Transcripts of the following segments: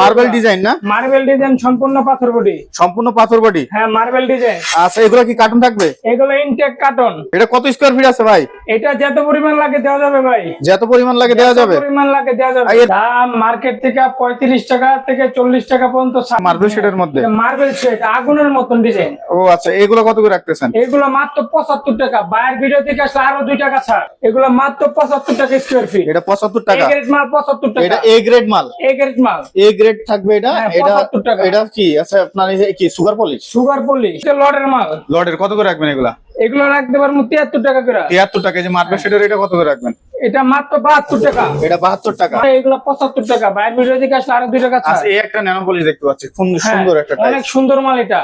Marble design না। Marble design সম্পূর্ণ পাথর বডি। সম্পূর্ণ পাথর বডি? হ্যাঁ মার্বেল ডিজাইন আচ্ছা এগুলো কি কার্টুন থাকবে? এগুলো ইনটেক কার্টন এটা কত স্কোয়ার ফিট আছে ভাই? এটা যত পরিমাণ লাগে দেওয়া যাবে ভাই। যত পরিমাণ লাগে দেওয়া যাবে? পরিমাণ লাগে দেওয়া যাবে। দাম মার্কেট থেকে পঁয়ত্রিশ টাকা থেকে চল্লিশ টাকা পর্যন্ত মার্বেল শেডের মধ্যে? মার্বেল শেড আগুনের মতন ডিজাইন ও আচ্ছা এগুলো কত করে রাখতেছেন? এগুলো মাত্র পঁচাত্তর টাকা। বাইরের ভিডিও থেকে আসলে আরও দুই টাকা ছাড়। এগুলো মাত্র পঁচাত্তর টাকা স্কোয়ার ফিট এটা পঁচাত্তর এ টাকা গ্রেড মাল পঁচাত্তর এটা টাকা এ গ্রেড মাল। এ গ্রেড মাল। এ গ্রেড থাকবে এটা হ্যাঁ, এটা 75 টাকা। এটা কি? আচ্ছা আপনার কি সুগার পলিশ সুগার পলি লটের মাল। লর্ডের কত করে রাখবেন এগুলা? এগুলো রাখতে পারব তিয়াত্তর টাকা করে। তিয়াত্তর টাকা যে মার্বেল শেডের এটা কত করে রাখবেন? এটা মাত্র বাহাত্তর টাকা। এটা বাহাত্তর টাকা। এগুলো পঁচাত্তর টাকা। বাইরের ভিডিও থেকে আসলে আরও দুই টাকা আচ্ছা এই একটা ন্যানো পলিশ দেখতে পাচ্ছি। সুন্দর হ্যাঁ, সুন্দর একটা অনেক সুন্দর মাল এটা।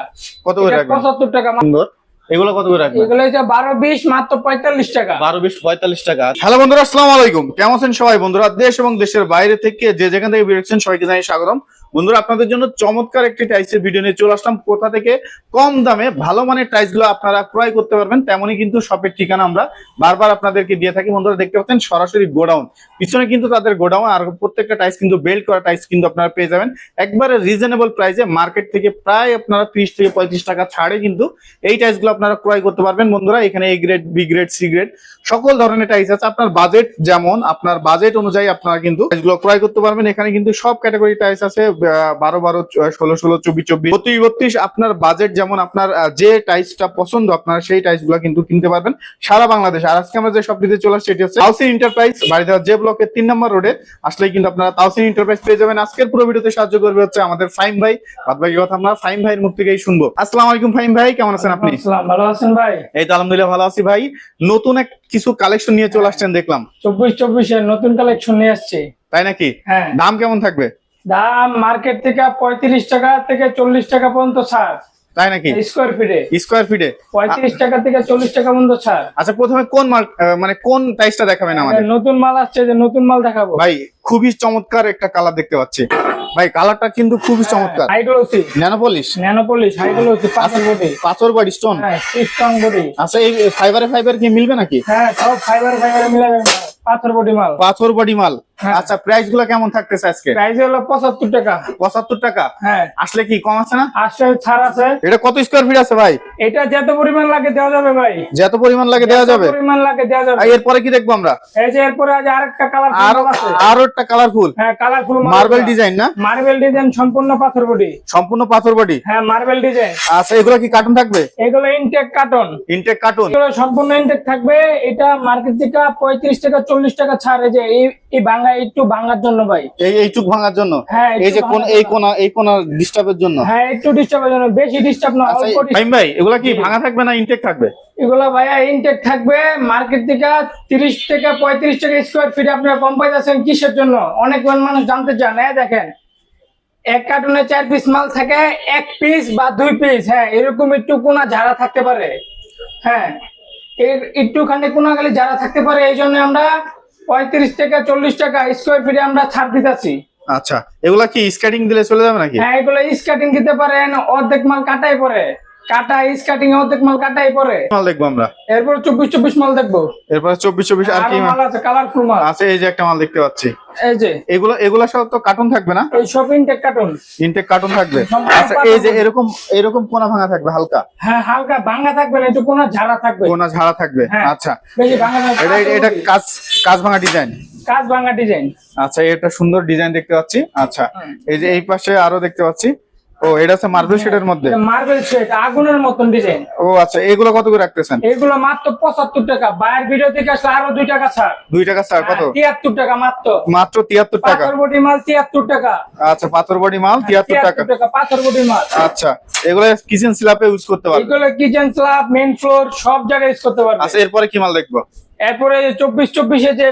কত করে রাখবেন? পঁচাত্তর টাকা। সুন্দর। এগুলো কত করে রাখবেন? এগুলো হচ্ছে বারো বিশ মাত্র পঁয়তাল্লিশ টাকা। বারো বিশ পঁয়তাল্লিশ টাকা। হ্যালো বন্ধুরা আসসালামু আলাইকুম। কেমন আছেন সবাই? বন্ধুরা দেশ এবং দেশের বাইরে থেকে যে যেখান থেকে বেরোচ্ছেন সবাইকে জানাই স্বাগতম। বন্ধুরা, আপনাদের জন্য চমৎকার একটি টাইসের ভিডিও নিয়ে চলে আসলাম। কোথা থেকে? কম দামে ভালো মানের টাইসগুলো আপনারা ক্রয় করতে পারবেন। তেমনই কিন্তু শপের ঠিকানা আমরা বারবার আপনাদেরকে দিয়ে থাকি। বন্ধুরা, দেখতে পাচ্ছেন সরাসরি গোডাউন। পিছনে কিন্তু তাদের গোডাউন, আর প্রত্যেকটা টাইস কিন্তু বেল্ট করা টাইস কিন্তু আপনারা পেয়ে যাবেন। একবারে রিজনেবল প্রাইসে মার্কেট থেকে প্রায় আপনারা ত্রিশ থেকে পঁয়ত্রিশ টাকা ছাড়ে কিন্তু এই টাইসগুলো আপনারা ক্রয় করতে পারবেন। বন্ধুরা, এখানে A grade B grade C grade সকল ধরনের টাইস আছে। আপনার বাজেট যেমন, আপনার বাজেট অনুযায়ী আপনারা কিন্তু টাইলসগুলো ক্রয় করতে পারবেন। এখানে কিন্তু সব ক্যাটাগরি টাইলস আছে। বারো বারো ষোলো ষোলো চব্বিশ চব্বিশ। বত্রিশ বত্রিশ আপনার বাজেট যেমন আপনার যে টাইলসটা পছন্দ আপনারা সেই টাইলসগুলো কিন্তু কিনতে পারবেন সারা বাংলাদেশ। আর আজকে আমরা যে শপটিতে চলে আসছি এটি হচ্ছে তাউসিন এন্টারপ্রাইজ বাড়িতে যে ব্লকের তিন নম্বর রোডে আসলেই কিন্তু আপনারা তাউসিন এন্টারপ্রাইজ পেয়ে যাবেন। আজকের পুরো ভিডিওতে সাহায্য করবে হচ্ছে আমাদের ফাইম ভাই। বাদ বাকি কথা আমরা ফাইম ভাইয়ের মুখ থেকেই শুনব। আসসালামু আলাইকুম ফাইম ভাই কেমন আছেন আপনি? ভালো আছেন ভাই? এই তো আলহামদুলিল্লাহ ভালো আছি ভাই। নতুন এক কিছু কালেকশন নিয়ে চলে আসছেন দেখলাম। চব্বিশ চব্বিশের নতুন কালেকশন নিয়ে আসছে। তাই নাকি? হ্যাঁ। দাম কেমন থাকবে? দাম মার্কেট থেকে পঁয়ত্রিশ টাকা থেকে চল্লিশ টাকা পর্যন্ত ছাড়। তাই নাকি? স্কোয়ার ফিটে স্কোয়ার ফিটে পঁয়ত্রিশ টাকা থেকে চল্লিশ টাকা পর্যন্ত ছাড়। আচ্ছা প্রথমে কোন মাল মানে কোন টাইসটা দেখাবেন আমাদের? নতুন মাল আসছে যে নতুন মাল দেখাবো। ভাই খুবই চমৎকার একটা কালার দেখতে পাচ্ছি। ভাই কালারটা কিন্তু খুবই চমৎকার। হাইড্রোসি ন্যানো পলিশ ন্যানোপলিশ হাইড্রোসি পাথর বডি। পাথর বডি স্টোন হ্যাঁ স্ট্রং বডি আচ্ছা এই ফাইবারে ফাইবার কি মিলবে নাকি? হ্যাঁ সব ফাইবার ফাইবার মিলে পাথর বডি মাল। পাথর বডি মাল। আচ্ছা প্রাইসগুলো কেমন থাকতেছে আজকে? প্রাইস হলো পঁচাত্তর টাকা। পঁচাত্তর টাকা? হ্যাঁ। আসলে কি কম আছে না? আসছে ছাড় আছে। এটা কত স্কোয়ার ফিট আছে ভাই? এটা যত পরিমাণ লাগে দেওয়া যাবে ভাই। যত পরিমাণ লাগে দেওয়া যাবে? পরিমাণ লাগে দেওয়া যাবে। এরপরে কি দেখব আমরা? এই যে এরপরে আজ আরেকটা কালার আরও আছে। আরও একটা কালারফুল হ্যাঁ কালারফুল মার্বেল ডিজাইন না? মার্বেল ডিজাইন সম্পূর্ণ পাথর বডি। সম্পূর্ণ পাথর বডি? হ্যাঁ মার্বেল ডিজাইন আচ্ছা এগুলো কি কার্টুন থাকবে? এগুলো ইনটেক কার্টন ইনটেক কার্টুন এগুলো সম্পূর্ণ ইনটেক থাকবে। এটা মার্কেট থেকে পঁয়ত্রিশ টাকা চল্লিশ টাকা ছাড়। এই যে এই এই ভাঙা একটু ভাঙার জন্য ভাই। এই এইটুক ভাঙার জন্য? হ্যাঁ এই যে কোন এই কোনা এই কোনা ডিস্টার্বের জন্য? হ্যাঁ একটু ডিস্টার্বের জন্য। বেশি ডিস্টার্ব না আচ্ছা অল্প disturb। ভাই এগুলা কি ভাঙা থাকবে না ইনটেক থাকবে? এগুলো ভাইয়া ইনটেক থাকবে মার্কেট থেকে তিরিশ থেকে পঁয়ত্রিশ টাকা স্কোয়ার ফিট আপনারা কম পাইতেছেন কিসের জন্য? অনেক মানুষ জানতে চান হ্যাঁ দেখেন। এক কার্টুনে চার পিস মাল থাকে এক পিস বা দুই পিস হ্যাঁ এরকম একটু কোনা ঝাড়া থাকতে পারে। হ্যাঁ এর একটুখানি কোনা খালি ঝাড়া থাকতে পারে এই জন্য আমরা পঁয়ত্রিশ টাকা চল্লিশ টাকা স্কোয়ার ফিটে আমরা ছাড় দিতেছি। আচ্ছা এগুলা কি স্কেটিং দিলে চলে যাবে নাকি? হ্যাঁ এগুলা স্কেটিং দিতে পারেন অর্ধেক মাল কাটাই পরে। কাটা স্কাটিং অর্ধেক মাল কাটাই পরে। মাল দেখব আমরা? এরপর চব্বিশ চব্বিশ মাল দেখব। এরপরে চব্বিশ চব্বিশ আর কি মাল? আছে কালারফুল মাল। আছে এই যে একটা মাল দেখতে পাচ্ছি। এই যে। এগুলো এগুলা সব তো কার্টুন থাকবে না? এই shopping take carton intake carton থাকবে। আচ্ছা এই যে এরকম এরকম কোনা ভাঙা থাকবে হালকা? হ্যাঁ হালকা ভাঙা থাকবে না একটু কোনো ঝাড়া থাকবে। কোনা ঝাড়া থাকবে হ্যাঁ। আচ্ছা। বেশি ভাঙা এটা এটা কাজ কাজ ভাঙা ডিজাইন কাজ ভাঙা ডিজাইন আচ্ছা এটা সুন্দর ডিজাইন দেখতে পাচ্ছি আচ্ছা। এই যে এই পাশে আরও দেখতে পাচ্ছি ও এটা হচ্ছে মার্বেল শেডের মধ্যে? মার্বেল শেড আগুনের মতন ডিজাইন ও আচ্ছা এগুলো কত করে রাখতেছেন? এগুলো মাত্র পঁচাত্তর টাকা। বাইরের ভিডিও থেকে আসলে আরও দুই টাকা ছাড়। দুই টাকা স্যার কত? তিয়াত্তর টাকা মাত্র। মাত্র তিয়াত্তর টাকা? পাথর বডি মাল তিয়াত্তর টাকা। আচ্ছা পাথর বডি মাল তিয়াত্তর টাকা। টাকা পাথর বডি মাল। আচ্ছা এগুলো কিচেন স্ল্যাপে ইউজ করতে পারবে এগুলো কিচেন স্ল্যাব মেইন ফ্লোর সব জায়গায় ইউজ করতে পারবে আচ্ছা এরপরে কি মাল দেখব? এরপরে চব্বিশ চব্বিশে যে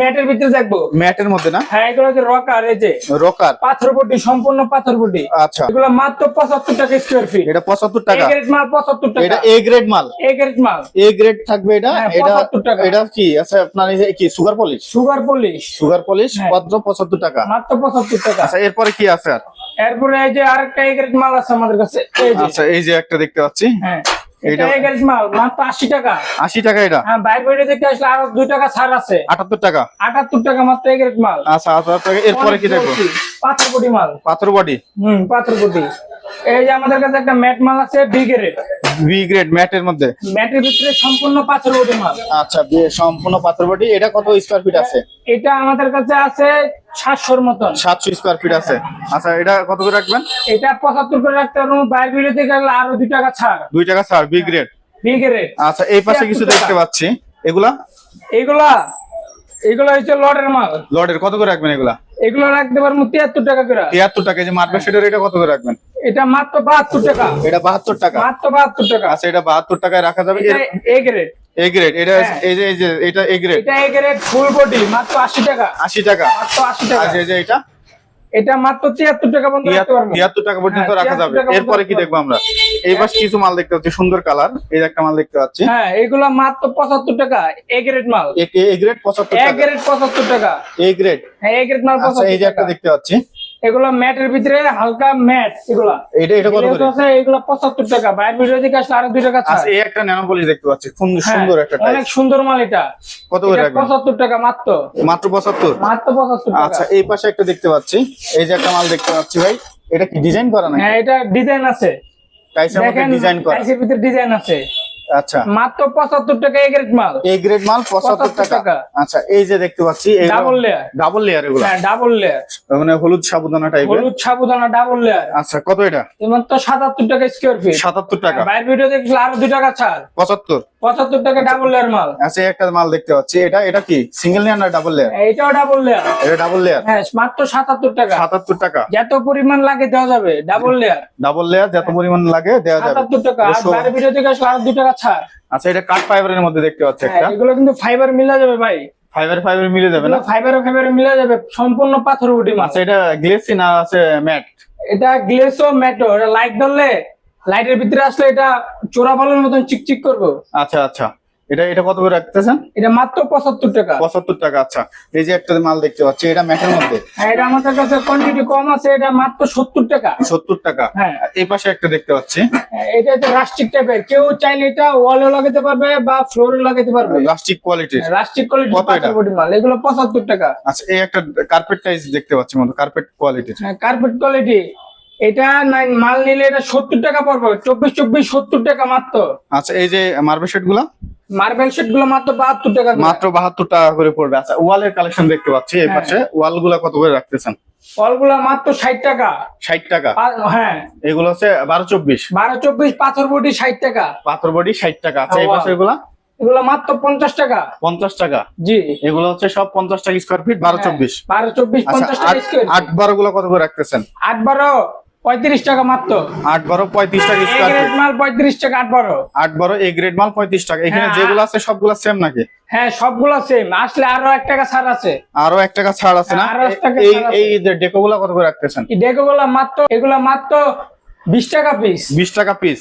ম্যাটের ভিতরে দেখব। ম্যাটের মধ্যে না? হ্যাঁ এগুলো হচ্ছে রকার এই যে রকার। পাথর বডি সম্পূর্ণ পাথর বডি। আচ্ছা। এগুলো মাত্র পঁচাত্তর টাকা স্কোয়ার ফিট এটা পঁচাত্তর এ টাকা গ্রেড মাল পঁচাত্তর টাকা। এটা এ গ্রেড মাল। এ গ্রেড মাল। এ গ্রেড থাকবে এটা? হ্যাঁ, এটা 75 টাকা। এটা কি? আচ্ছা আপনার এই কি sugar polish sugar polish sugar polish. মাত্র পঁচাত্তর টাকা। মাত্র পঁচাত্তর টাকা। আচ্ছা এরপরে কি আছে আর? এরপরে এই যে আরেকটা এ গ্রেড মাল আছে আমাদের কাছে। এই যে। আচ্ছা এই যে একটা দেখতে পাচ্ছি। হ্যাঁ। এটা- মাল মাত্র আশি টাকা। আশি টাকা এটা? হ্যাঁ বাইরে বাইরে দেখতে আসলে আরও দুই টাকা ছাড় আছে। আটাত্তর টাকা? আটাত্তর টাকা মাত্র এগারেজ মাল। আচ্ছা আটাত্তর টাকা। এরপরে কি দেখব। পাথর বডি মাল। পাথর বডি হুম পাথর বডি এই যে আমাদের কাছে একটা ম্যাট মাল আছে বিগের বি গ্রেড ম্যাটের মধ্যে? ম্যাটের ভিতরে সম্পূর্ণ পাথর বডি মাল। আচ্ছা বি- সম্পূর্ণ পাথর বডি এটা কত স্কোয়ার ফিট আছে? এটা আমাদের কাছে আছে সাতশোর মতন। সাতশো স্কোয়ার ফিট আছে। আচ্ছা এটা কত করে রাখবেন? এটা পঁচাত্তর করে রাখতে পারব। বাইরের ভিডিওতে গেলে আরও দুই টাকা ছাড়। দুই টাকা স্যার বি গ্রেড বিগের আচ্ছা এই পাশে কিছু দেখতে পাচ্ছি। এগুলা? এইগুলা এগুলো হচ্ছে লটের মাল। লটের কত করে রাখবেন এগুলা? এগুলো রাখতে পারব তিয়াত্তর টাকা করে। তিয়াত্তর টাকা যে মারবে সেটার এটা কত করে রাখবেন? এটা মাত্র বাহাত্তর টাকা। এটা বাহাত্তর টাকা। মাত্র বাহাত্তর টাকা। আচ্ছা এটা বাহাত্তর টাকায় রাখা যাবে? A grade A grade A grade এটা হ্যাঁ। এই যে এই যে এটা এ গ্রেড এটা এ গ্রেড ফুল বডি মাত্র আশি টাকা। আশি টাকা। মাত্র আশি টাকা। আচ্ছা এই যে এটা। এটা মাত্র তিয়াত্তর টাকা পর্যন্ত রাখতে পারব। তিয়াত্তর টাকা পর্যন্ত হ্যাঁ, রাখা যাবে। টাকা এরপরে কি দেখব আমরা? এইবার কিছু মাল দেখতে পাচ্ছি সুন্দর কালার। এই একটা মাল দেখতে পাচ্ছি। হ্যাঁ এগুলা মাত্র পঁচাত্তর টাকা এ গ্রেড মাল। এ গ্রেড পঁচাত্তর এ গ্রেড পঁচাত্তর টাকা। এ গ্রেড হ্যাঁ এ গ্রেড মাল আচ্ছা এই যে একটা দেখতে পাচ্ছি। এগুলো ম্যাটের ভিতরে হালকা ম্যাট এগুলা। এটা এটা কত করে? আছে এগুলো পঁচাত্তর টাকা। বাইরের ভিডিও দিকে আসলে আরও দুই টাকা ছাড় আচ্ছা এই একটা ন্যানো পলিশ দেখতে পাচ্ছি। সুন্দর হ্যাঁ, সুন্দর একটা অনেক সুন্দর মাল এটা। কত করে এটা রাখবেন? পঁচাত্তর টাকা মাত্র। মাত্র পঁচাত্তর? মাত্র পঁচাত্তর আচ্ছা এই পাশে একটা দেখতে পাচ্ছি। এই যে একটা মাল দেখতে পাচ্ছি ভাই। এটা কি ডিজাইন করা নাকি? হ্যাঁ এটা ডিজাইন আছে। টাইসের মধ্যে ডিজাইন করা। টাইসের ভিতরে ডিজাইন আছে। আচ্ছা। মাত্র পঁচাত্তর টাকা এ গ্রেড মাল। এই গ্রেড মাল পঁচাত্তর 75 টাকা। আচ্ছা এই যে দেখতে পাচ্ছি ডাবল লেয়ার ডাবল লেয়ার এগুলো। হ্যাঁ ডাবল লেয়ার মানে হলুদ সাবুদানা টাইপের হলুদ সাবুদানা ডাবল লেয়ার আচ্ছা কত এটা? এমন তো সাতাত্তর টাকা স্কয়ার ফিট সাতাত্তর টাকা। বাইরে ভিডিও দেখলে আরও দুই টাকা ছাড়। পঁচাত্তর। পঁচাত্তর টাকা ডাবল লেয়ার মাল। আচ্ছা একটা মাল দেখতে পাচ্ছি। এটা এটা কি? সিঙ্গেল লেয়ার না ডাবল লেয়ার এটাও ডাবল লেয়ার এটা ডাবল লেয়ার হ্যাঁ মাত্র সাতাত্তর টাকা। সাতাত্তর টাকা। যত পরিমাণ লাগে দেওয়া যাবে ডাবল লেয়ার ডাবল লেয়ার যত পরিমাণ লাগে দেওয়া যাবে। সাতাত্তর টাকা। আর দুশো- ভিডিও থেকে আসলে আরও দুই টাকা ছাড়। আচ্ছা এটা কাঠ ফাইবারের মধ্যে দেখতে পাচ্ছি হ্যাঁ, একটা। এগুলো কিন্তু ফাইবার মিলা যাবে ভাই। ফাইবার ফাইবার মিলে যাবে না? ফাইবার ফাইবার মিলা যাবে সম্পূর্ণ পাথর উঠি মাছ আচ্ছা এটা গ্লেসি না আছে ম্যাট এটা গ্লেসো ম্যাটো এটা লাইট ধরলে লাইটের ভিতরে আসলে এটা চোরা বালুর মতন চিকচিক করব। আচ্ছা আচ্ছা। এটা এটা কত করে রাখতেছেন? এটা মাত্র পঁচাত্তর টাকা। পঁচাত্তর টাকা আচ্ছা। এই যে একটা মাল দেখতে পাচ্ছি এটা ম্যাটের মধ্যে? হ্যাঁ এটা আমাদের কাছে কোয়ান্টিটি কম আছে এটা মাত্র সত্তর টাকা। সত্তর টাকা। হ্যাঁ। এই পাশে একটা দেখতে পাচ্ছি। হ্যাঁ, এটা হচ্ছে রাস্টিক টাইপের কেউ চাইলে এটা ওয়ালে লাগাতে পারবে বা ফ্লোরে লাগাতে পারবে। প্লাস্টিক কোয়ালিটির রাস্টিক কোয়ালিটি কত এটা? মাল। এগুলো পঁচাত্তর টাকা। আচ্ছা এই একটা কার্পেট টাইস দেখতে পাচ্ছি মতো কার্পেট কোয়ালিটির হ্যাঁ কার্পেট কোয়ালিটি এটা মাল নিলে এটা সত্তর টাকা পড়বে চব্বিশ চব্বিশ সত্তর টাকা মাত্র। আচ্ছা এই যে মার্বেল শেডগুলা? মার্বেল সেটগুলো মাত্র বাহাত্তর টাকা মাত্র বাহাত্তর টাকা করে পড়বে। আচ্ছা ওয়ালের কালেকশন দেখতে পাচ্ছি এই হ্যাঁ। পাশে ওয়ালগুলা কত করে রাখতেছেন? ফলগুলো মাত্র ষাট টাকা। ষাট টাকা? হ্যাঁ। এগুলো হচ্ছে বারো চব্বিশ? বারো চব্বিশ পাথর বডি ষাট টাকা। পাথর বডি ষাট টাকা। আচ্ছা এই হ্যাঁ, পাশে এগুলা? এগুলো মাত্র পঞ্চাশ টাকা। পঞ্চাশ টাকা? জি। এগুলো হচ্ছে সব পঞ্চাশ টাকা স্কোয়ার ফিট বারো চব্বিশ। বারো চব্বিশ আচ্ছা পঞ্চাশ টাকা আট বারো গুলো কত করে রাখতেছেন? আট বারো। পঁয়ত্রিশ টাকা মাত্র। আট বারো পঁয়ত্রিশ টাকা স্কোয়ার গ্রেড মাল পঁয়ত্রিশ টাকা আট বারো। আট বারো এ গ্রেড মাল পঁয়ত্রিশ টাকা। এখানে হ্যাঁ, যেগুলো আছে সবগুলো সেম নাকি? হ্যাঁ সবগুলো সেম আসলে আরও এক টাকা ছাড় আছে। আরও এক টাকা ছাড় আছে না? এই। এই ডেকো গুলা কত করে রাখতেছেন? এই ডেকোগুলো মাত্র এগুলো মাত্র বিশ টাকা পিস বিশ টাকা পিস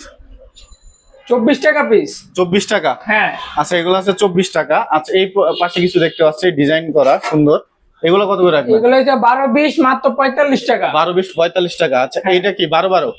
চব্বিশ টাকা পিস চব্বিশ টাকা? হ্যাঁ। আচ্ছা এগুলো আছে চব্বিশ টাকা। আচ্ছা এই পাশে কিছু দেখতে পাচ্ছি ডিজাইন করা সুন্দর। এগুলো কত করে রাখবেন? এগুলো হচ্ছে বারো বিশ মাত্র পঁয়তাল্লিশ টাকা। বারো বিশ পঁয়তাল্লিশ টাকা। আচ্ছা হ্যাঁ। এইটা কি বারো বারো?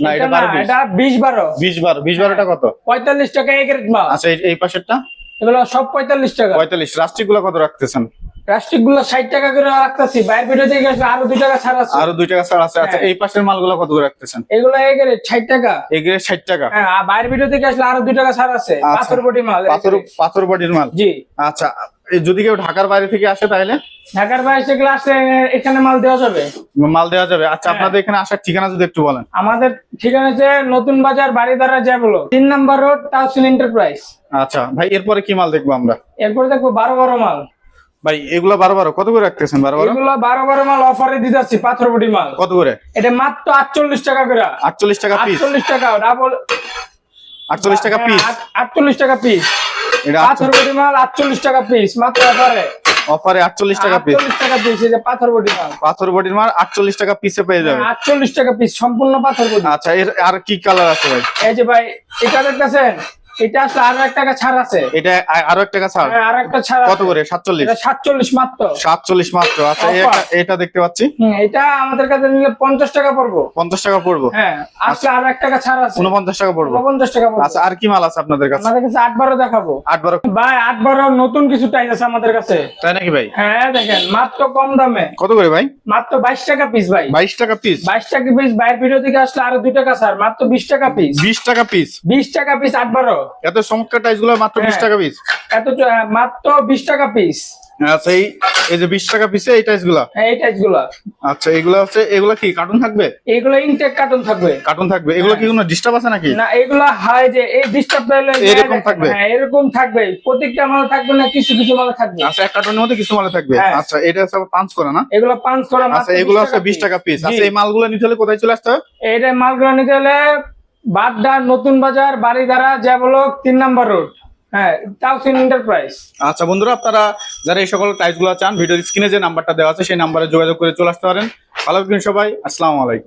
না এটা এটা না বারো বিশ। এটা বিশ বারো। বিশ বারো বিশ বারোটা কত? পঁয়তাল্লিশ টাকা এক রেট মাল। আচ্ছা এই- পাশেরটা? এগুলো সব পঁয়তাল্লিশ টাকা। পঁয়তাল্লিশ। রাষ্ট্রিকগুলো কত রাখতেছেন? প্লাস্টিকগুলো ষাট টাকা করে রাখতেছি। বাইরে ভিডিও থেকে আরও দুই টাকা ছাড় আছে। আরও দুই টাকা ছাড় আছে। আচ্ছা হ্যাঁ। এই পাশের মালগুলো কত করে রাখতেছেন? এগুলো এক রেট ষাট টাকা। এগুলো ষাট টাকা। হ্যাঁ বাইরে ভিডিও থেকে আসলে আরও দুই টাকা ছাড় আছে। আচ্ছা। পাথর বডি মাল পাথর পাথর বডির মাল? জি। আচ্ছা যদি কেউ ঢাকার বাইরে থেকে আসে তাহলে? ঢাকার বাইরে সেগুলো আসলে এখানে মাল দেওয়া যাবে। মাল দেওয়া যাবে। আচ্ছা হ্যাঁ। আপনাদের এখানে আসার ঠিকানা যদি একটু বলেন। আমাদের ঠিকানা হচ্ছে নতুন বাজার বাড়িদারা বলো তিন নাম্বার রোড তাহসিল এন্টারপ্রাইজ। আচ্ছা ভাই এরপরে কি মাল দেখব আমরা? এরপরে দেখব বারো বারো মাল। ভাই এগুলো বারো বারো কত করে রাখতেছেন বারো বারো? এগুলো বারো বারো মাল অফারে দিতেছি পাথর বডি মাল। কত করে? এটা মাত্র আটচল্লিশ টাকা করে। আটচল্লিশ টাকা আটচল্লিশ টাকা ডাবল আটচল্লিশ টাকা পিস আটচল্লিশ টাকা পিস এটা পাথর বডি মাল আটচল্লিশ টাকা পিস মাত্র অফারে অফারে আটচল্লিশ টাকা পিস আটচল্লিশ টাকা পিস এই যে পাথর বডি মাল। পাথর বডির মাল আটচল্লিশ টাকা পিসে পেয়ে যাবে। আটচল্লিশ টাকা পিস সম্পূর্ণ পাথর বডি। আচ্ছা এর আর কি কালার আছে ভাই? এই যে ভাই এটা দেখতেছেন এটা আসলে আরও এক টাকা ছাড় আছে। এটা আরও এক টাকা ছাড়? হ্যাঁ, আর একটা ছাড় কত করে? সাতচল্লিশ? এটা সাতচল্লিশ মাত্র। সাতচল্লিশ মাত্র। আচ্ছা এটা দেখতে পাচ্ছি। এটা আমাদের কাছে নিলে পঞ্চাশ টাকা পড়ব। পঞ্চাশ টাকা পড়ব? হ্যাঁ আসলে আরও এক টাকা ছাড় আছে। উনপঞ্চাশ টাকা পড়ব। টাকা পড়ব। আচ্ছা আর কি মাল আছে আপনাদের কাছে? আমাদের কাছে আট বারো দেখাবো। আট বারো। ভাই আট বারো নতুন কিছু টাইস আছে আমাদের কাছে। তাই নাকি ভাই? হ্যাঁ দেখেন মাত্র কম দামে। কত করে ভাই? মাত্র বাইশ টাকা পিস ভাই। বাইশ টাকা পিস বাইশ টাকা পিস বাইরের ভিডিও থেকে আসলে আরও দুই টাকা স্যার মাত্র বিশ টাকা পিস বিশ টাকা পিস বিশ টাকা পিস আট বারো। এত চমৎকার টাইসগুলো মাত্র বিশ হ্যাঁ। টাকা পিস এত মাত্র বিশ টাকা পিস আচ্ছা এই এই যে বিশ টাকা পিসে এই টাইসগুলা? এই টাইসগুলো। আচ্ছা এগুলো হচ্ছে এগুলো কি কার্টুন থাকবে? এইগুলো ইনটেক কার্টুন থাকবে। কার্টুন থাকবে। এগুলো কি কোনো ডিস্টার্ব আছে নাকি? না এগুলো হয় যে এই ডিস্টার্ব এরকম থাকবে? হ্যাঁ এরকম থাকবে। প্রত্যেকটা মাল থাকবে না কিছু কিছু মাল থাকবে। আচ্ছা এক কার্টুনের মধ্যে কিছু মাল থাকবে। হ্যাঁ। আচ্ছা এটা হচ্ছে পাঁচ করা না? এগুলো পাঁচ করা আচ্ছা এগুলো হচ্ছে বিশ টাকা পিস আচ্ছা এই মালগুলো নিতে হলে কোথায় চলে আসতে হবে এটা মালগুলো নিতে হলে বাড্ডা নতুন বাজার বাড়িধারা জ্যাবলক, তিন নাম্বার রোড। হ্যাঁ এন্টারপ্রাইজ আচ্ছা বন্ধুরা, আপনারা যারা এই সকল টাইসগুলো চান, ভিডিওর স্ক্রিনে যে নাম্বারটা দেওয়া আছে, সেই নাম্বারে যোগাযোগ করে চলে আসতে পারেন। ভালো সবাই, আসসালামু আলাইকুম।